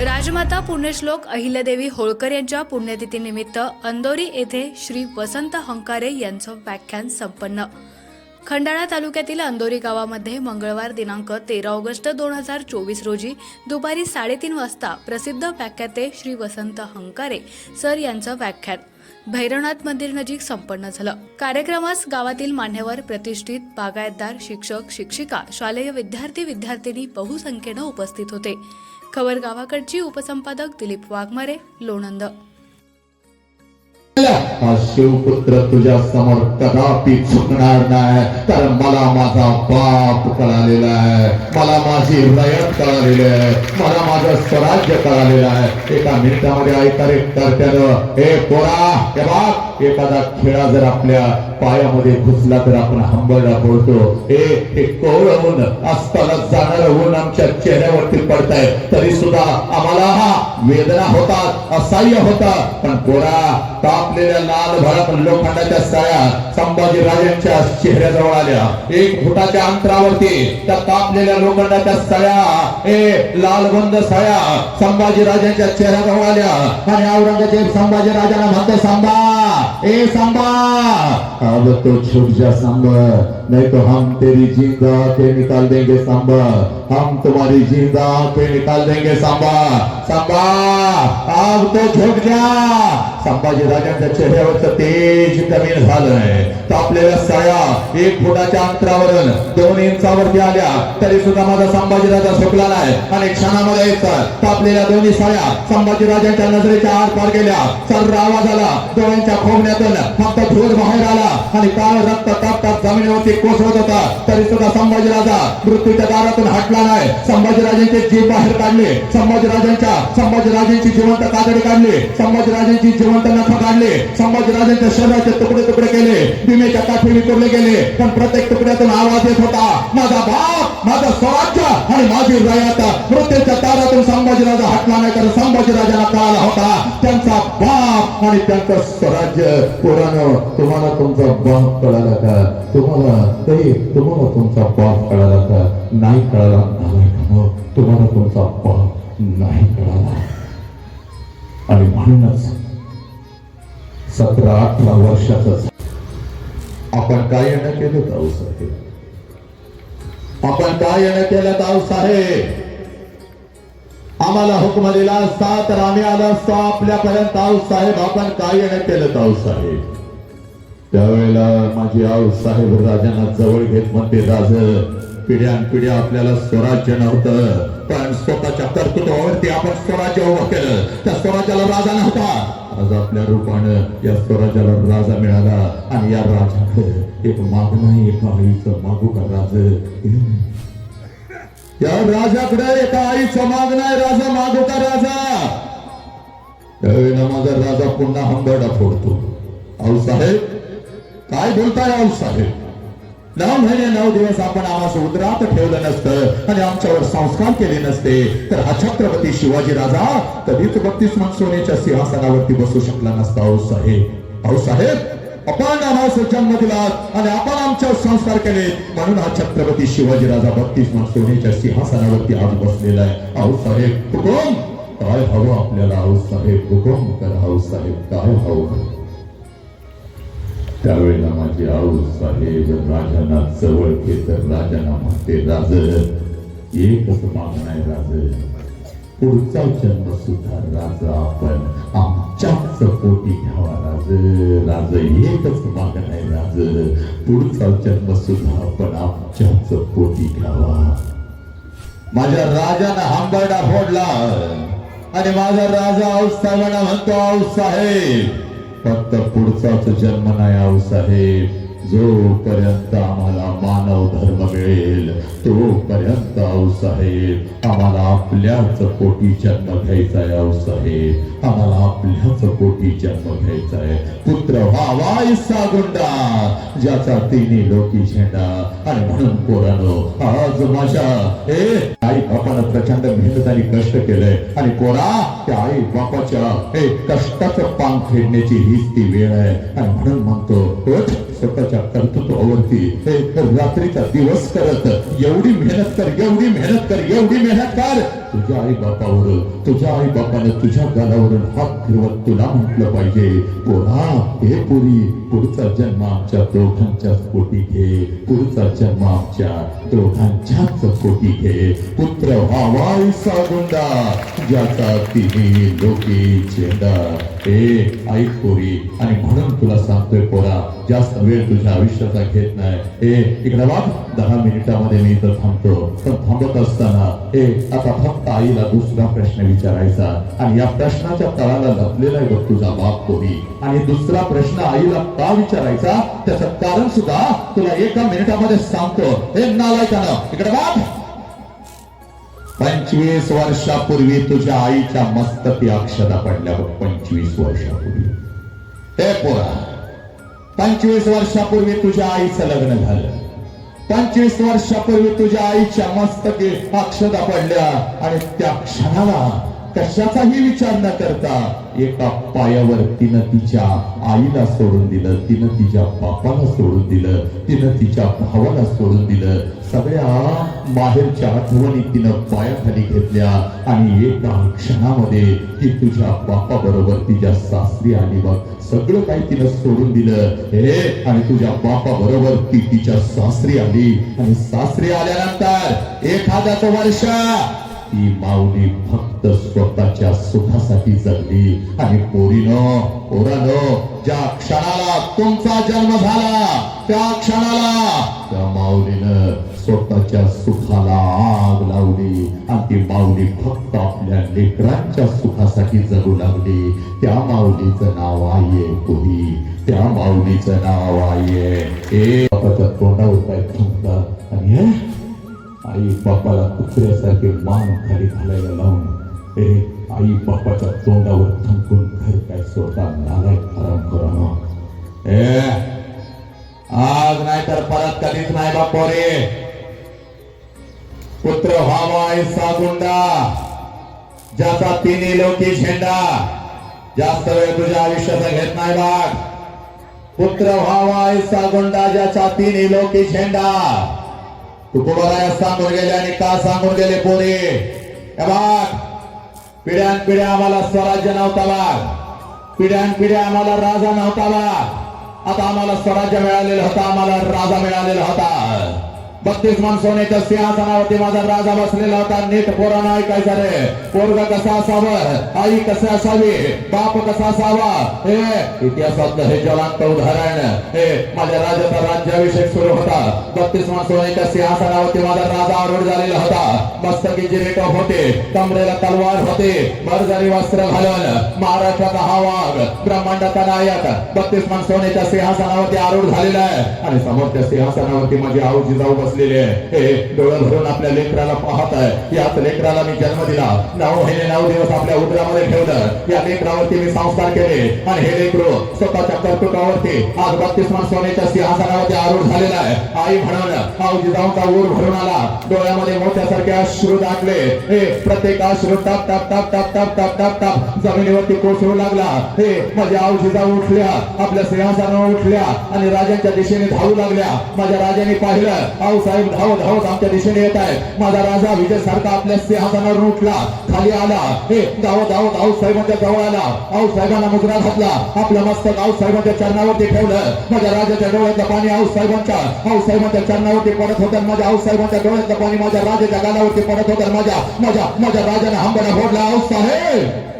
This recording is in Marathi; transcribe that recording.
राजमाता पुण्यश्लोक अहिल्यादेवी होळकर यांच्या पुण्यतिथीनिमित्त अंदोरी येथे श्री वसंत हंकारे यांचं व्याख्यान संपन्न. खंडाळा तालुक्यातील अंदोरी गावामध्ये मंगळवार दिनांक तेरा ऑगस्ट दोन हजार चोवीस रोजी दुपारी साडेतीन वाजता प्रसिद्ध व्याख्याते श्री वसंत हंकारे सर यांचं व्याख्यान भैरवनाथ मंदिर नजीक संपन्न झालं. कार्यक्रमास गावातील मान्यवर प्रतिष्ठित बागायतदार शिक्षक शिक्षिका शालेय विद्यार्थी विद्यार्थिनी बहुसंख्येनं उपस्थित होते. खबर गावाकडची उपसंपादक दिलीप वाघमारे लोणंद. हा शिवपुत्र तुझ्या समोर कदापि चुकणार नाही. कारण मला माझा बाप कळालेला आहे. मला माझी रयत कळालेली आहे. मला माझं स्वराज्य कळालेलं आहे. एका मिनिटामध्ये ऐकारे करत्यानं हे पोरा हे बाप एखादा खेळा जर आपल्या पायामध्ये घुसला तर आपण हंबरडा बोलतो हे हे कोवळ होऊन असताना जाणार होऊन आमच्या चेहऱ्यावरती पडताय. तरी सुद्धा आम्हाला हा वेदना होतात असह्य होतात. पण पोरा तापलेल्या लाल भरात लोखंडाच्या साया संभाजी राजांच्या चेहऱ्याजवळ आल्या. एक फुटाच्या अंतरावरती त्या तापलेल्या लोखंडाच्या साया ए लालबंद साया संभाजी राजांच्या चेहऱ्याजवळ आल्या. आणि औरंगजेब संभाजी राजाला म्हणते सांबा ए सांबा! अब तो छूट जा सांबा. नहीं तो हम तेरी जिंदा पे निकाल देंगे सांबा. हम तुम्हारी जिंदा पे निकाल देंगे सांबा. सांबा! अब तो झुक जा संभाजी राजांच्या चेहऱ्यावरचं तेज कमी झालंय. आपल्याला साया एक फुटाच्या अंतरावरून दोन इंचावरती आल्या तरी सुद्धा माझा संभाजी राजा सुकला नाही. आणि क्षणामध्ये तापलेल्या दोन्ही साया संभाजी राजांच्या नजरेच्या आर पार गेल्या. सर्र आवाज आला. डोळ्यांच्या खोबण्यातून फक्त धूर बाहेर आला आणि काळ रक्त तापतात जमिनीवरती कोसळत होता. तरी सुद्धा संभाजी राजा मृत्यूच्या दारातून हटला नाही. संभाजी राजांचे जीव बाहेर काढले. संभाजी राजांच्या संभाजी राजांची जिवंत कातडी काढली. संभाजी राजांची जिवंत नख काढले. संभाजी राजांच्या शरीराचे तुकडे तुकडे केले. भीमेच्या काठी विखुरले गेले पण प्रत्येक तुकड्यातून आवाज येत होता माझा बाप माझं स्वराज्य आणि माझी रयात मृत्यूच्या तारातून संभाजीराजा हटला नाही तर संभाजीराजाला कळाला होता. त्यांचा बाप आणि त्यांचं स्वराज्य पुराण तुम्हाला तुमचा बाप कळाला का? तुम्हाला तरी तुम्हाला तुमचा बाप कळाला का? नाही कळाला. नाही तुम्हाला तुमचा बाप नाही कळाला. आणि म्हणूनच सतरा अठरा वर्षाच आपण काय येणं केलं जाऊ साहेब? आपण काय येणं केलं जाऊ साहेब? आम्हाला हुकम दिला असता तर आम्ही आलो असतो आपल्यापर्यंत आऊ साहेब. आपण काय येणं केलं जाऊ साहेब? त्यावेळेला माझी आऊ साहेब राजांना जवळ घेत म्हणते राज पिढ्यान पिढ्या आपल्याला स्वराज्य नव्हतं पण स्वतःच्या कर्तृत्वावरती आपण स्वराज्य उभं केलं. त्या स्वराज्याला राजा नव्हता. आज आपल्या रूपानं या स्वराज्याला राजा मिळाला आणि या राजाकडं एक मागणं नाही एका आईचं मागू का राज? या राजाकडे एका आईचं मागणं आहे राजा मागू का राजा? त्यावेळेला माझा राजा पुन्हा हंबरडा फोडतो. आऊ साहेब काय बोलताय आऊ साहेब नऊ महिने नऊ दिवस आपण आम्हाला उदरात ठेवलं नसतं आणि आमच्यावर संस्कार केले नसते. तर हा छत्रपती शिवाजी राजा कधीच बत्तीस मन सोन्याच्या सिंहासनावरती बसू शकला नसता. आऊ साहेब आऊ साहेब आपण आम्हाला जन्म दिला आणि आपण आमच्यावर संस्कार केले. म्हणून हा छत्रपती शिवाजी राजा बत्तीस मन सोन्याच्या सिंहासनावरती आज बसलेला आहे. आऊ साहेब हुकुम. काय हवं आपल्याला? आऊ साहेब हुकुम तर आऊ साहेब काय हवं? त्यावेळेला माझी आऊ साहेब राजांना जवळ तर राजांना म्हणते राज एकच मागणं आहे राज. पुढचा जन्म सुद्धा राज आपण. आमच्याच पोटी घ्यावा राज. राज एकच मागणं आहे राज. पुढचा जन्म सुद्धा आपण आमच्याच पोटी घ्यावा. माझ्या राजानं हांबरडा फोडला. आणि माझा राजा औसाहेबांना म्हणतो औसाहेब फक्त पुढचाच जन्म नाही आऊसाहेब जोपर्यंत आम्हाला मानव धर्म मिळेल तोपर्यंत आऊसाहेब आम्हाला आपल्याच पोटी जन्म घ्यायचा आहे आऊसाहेब आम्हाला आपल्याच पोटी जन्म घ्यायचा आहे. पुत्र व्हावा इसा गुंडा ज्याचा तिन्ही लोकी झेंडा. आणि म्हणून कोरानो आज माझ्या हे आई बापानं प्रचंड मेहनत आणि कष्ट केलंय. आणि कोरा त्या आई बापाच्या हे कष्टाचं पान फेडण्याची हीच ती वेळ आहे. आणि म्हणून म्हणतो स्वतःच्या कर्तृत्वावरती हे रात्रीचा दिवस करत एवढी मेहनत कर एवढी मेहनत कर एवढी मेहनत कर. तुझ्या आई बापावर तुझ्या आई बापानं तुझ्या गालावरून हात फिरवत तुला म्हटलं पाहिजे. पोरा हे पुरी पुढचा जन्म आमच्या दोघांच्या पोटी घे. पुढचा जन्म आमच्या दोघांच्याच पोटी घे. पुत्र व्हावाय सागुंडा ज्याचा तिन्ही लोके चेंडा. हे आई पोरी आणि म्हणून तुला सांगतोय पोरा जास्त वेळ तुझ्या आयुष्याचा घेत नाही. हे इकडे बघ दहा मिनिटामध्ये मी इथं थांबतो. तर थांबत असताना हे आता फक्त आईला दुसरा प्रश्न विचारायचा आणि या प्रश्नाच्या तळाला लपलेला आहे बघ तुझा बाप कोणी. आणि दुसरा प्रश्न आईला का विचारायचा? त्याचं कारण सुद्धा तुला एका मिनिटामध्ये सांगतो. हे नालायकानं इकडे बाप पंचवीस वर्षापूर्वी तुझ्या आईच्या मस्तकी अक्षदा पडल्या बघ पंचवीस वर्षापूर्वी. हे पोरा पंचवीस वर्षापूर्वी तुझ्या आईचं लग्न झालं. पंचवीस वर्षापूर्वी तुझ्या आईच्या मस्तकी अक्षदा पडल्या आणि त्या क्षणाला कशाचाही विचार न करता एका पायावर तिनं तिच्या आईला सोडून दिलं तिनं तिच्या बापाला सोडून दिलं तिनं तिच्या भावाला सोडून दिलं. सगळ्या बाहेरच्या आठवणी तिनं पायाखाली घेतल्या आणि एका क्षणामध्ये ती तुझ्या बापा बरोबर तिच्या सासरी आली बघ सगळं काही तिनं सोडून दिलं. हे आणि तुझ्या बापा बरोबर ती तिच्या सासरी आली. आणि सासरी आल्यानंतर एखाद्याचं वर्ष ती माऊली फक्त स्वतःच्या सुखासाठी जगली. आणि पोरीनो पोरानो ज्या क्षणाला तुमचा जन्म झाला त्या क्षणाला त्या माऊलीनं स्वतःच्या सुखाला आग लावली. आणि ती माऊली फक्त आपल्या लेकरांच्या सुखासाठी जगू लागली. त्या माऊलीचं नाव आहे कोणी त्या माऊलीचं नाव आहे ए. बापाच्या तोंडावर काय थांबतात आणि आई बापाला कुत्र्यासारखे मान खाली घालायला लावून ए आई बापाच्या तोंडावर थंकून घर काय सोडता नालायक आराम करा ए आज नाही तर परत कधीच नाही बापोरे पुत्र व्हावा व्हावाय सागुंडा ज्याचा तिन्ही लोकी झेंडा जास्त वेळ तुझ्या आयुष्याचा घेत नाही बाग पुत्र व्हावा व्हावाय सागुंडा ज्याचा तिन्ही लोकी झेंडा तुकोबाराया सांगून गेले आणि का सांगून गेले पोरे? पिढ्यान पिढ्या आम्हाला स्वराज्य नव्हताला. पिढ्यान पिढ्या आम्हाला राजा नव्हताला. आता आम्हाला स्वराज्य मिळालेलं होता आम्हाला राजा मिळालेला होता. बत्तीस मन सोन्याच्या सिंहासनावरती माझा राजा बसलेला होता. नीट पोरानं ऐकायचा रे पोरगा कसा असावं? आई कसा असावी? बाप कसा असावा? हे इतिहासातलं हे ज्वलंत उदाहरण. हे माझ्या राजाचा राज्याभिषेक सुरू होता. बत्तीस मन सोन्याच्या सिंहासनावरती माझा राजा आरूढ झालेला होता. मस्तकी जिरेट होते. कमरेला तलवार होते. भरजारी वस्त्र घालून महाराष्ट्राचा हा वाघ ब्रह्मांडाचा नायक बत्तीस मन सोन्याच्या सिंहासनावरती आरूढ झालेला आहे. आणि समोरच्या सिंहासनावरती माझी आऊची जाऊ बसलेले आहे. हे डोळं भरून आपल्या लेकराला पाहत आहे. याच लेकराला मी जन्म दिला. नाव हे नाव दिवस आपल्या उदरामध्ये ठेवलं. या लेकरावरती मी संस्कार केले. आणि हे लेकरू स्वतःच्या कर्तृत्वावरती आज बत्तीसमान सोन्याच्या सिंहासनावरती आरूढ झालेला आहे. आई म्हणाल आऊजी जिजाऊंचा ऊर भरून आला. डोळ्यामध्ये मोठ्यासारखे अश्रू दाखले हे प्रत्येक अश्रू टाप टाप टाप टाप टाप टाप टाप टाप जमिनीवरती कोसळू लागला. हे माझ्या आऊ जिजाऊ उठल्या. आपल्या सिंहासनावर उठल्या. आणि राजांच्या दिशेने धावू लागल्या. माझ्या राजाने पाहिलं आऊ साहेब धावत धावत आमच्या दिशेने येत आहे. माझा राजा विजय सारखा आपल्या सिंहासनावर उठला खाली आला. हे धावत धावत आऊ साहेबांच्या जवळ आला. आऊ साहेबांना मुजरा घातला. आपलं मस्तक आऊ साहेबांच्या चरणावरती ठेवलं. माझ्या राजाच्या डोळ्यातलं पाणी आऊ साहेबांच्या आऊ साहेबांच्या चरणावरती पडत होतं माझ्या आऊ साहेबांच्या डोळ्यातलं पाणी माझ्या राजाच्या गालावरती पडत होतं माझ्या माझ्या माझ्या राजाने हंबडा फोडला. आऊ साहेब!